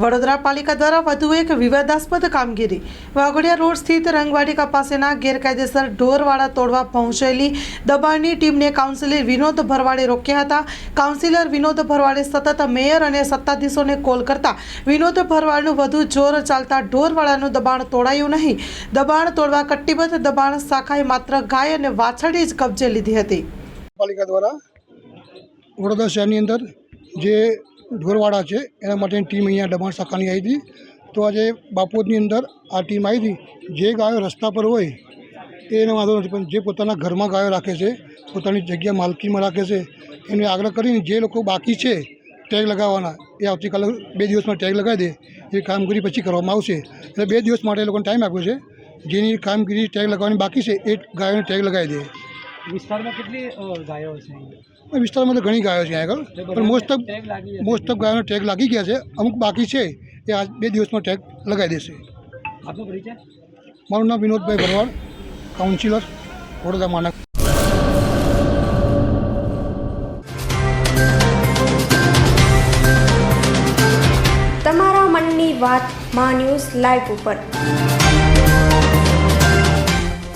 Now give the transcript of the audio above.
વડોદરા પાલિકા દ્વારા વધુ એક વિવાદાસ્પદ કામગીરી. વાઘોડિયા રોડ સ્થિત રંગવાટિકા પાસેના ગેરકાયદેસર ઢોરવાળા તોડવા પહોંચેલી દબાણની ટીમને કાઉન્સિલર વિનોદ ભરવાડે રોક્યા હતા. કાઉન્સિલર વિનોદ ભરવાડે સતત મેયર અને સત્તાધીશોને કોલ કરતા વિનોદ ભરવાડનું વધુ જોર ચાલતા ઢોરવાળાનું દબાણ તોડાયું નહીં. દબાણ તોડવા કટ્ટીબદ્ધ દબાણ શાખાએ માત્ર ગાય અને વાછરડી જ કબજે લીધી હતી. પાલિકા દ્વારા વડોદરા શહેરની અંદર જે ઢોરવાડા છે. એના માટેની ટીમ અહીંયા દમણ શાખાની આવી હતી. તો આજે બાપોદની અંદર આ ટીમ આવી હતી. જે ગાયો રસ્તા પર હોય એને વાંધો નથી. પણ જે પોતાના ઘરમાં ગાયો રાખે છે, પોતાની જગ્યા માલકીમાં રાખે છે, એને આગ્રહ કરીને જે લોકો બાકી છે, ટેગ લગાવવાના, એ આવતીકાલે બે દિવસમાં ટેગ લગાવી દે. એ કામગીરી પછી કરવામાં આવશે. એટલે બે દિવસ માટે એ લોકોને ટાઈમ આપ્યો છે. જેની કામગીરી ટેગ લગાવવાની બાકી છે, એ ગાયોને ટેગ લગાવી દે. વિસ્તારમાં કેટલી ગાયો છે? વિસ્તારમાં તો ઘણી ગાયો છે અહીંયા આગળ. પણ મોસ્ટ ઓફ. મોસ્ટ ઓફ ગાયોનો ટેગ લાગી ગયા છે. અમુક બાકી છે એ આજ બે દિવસમાં ટેગ લગાવી દેશે. આપનો પરિચય? મારું નામ વિનોદભાઈ ભરવાડ કાઉન્સિલર વડોદરા માનક. તમારા મનની વાત મા ન્યૂઝ લાઈવ ઉપર.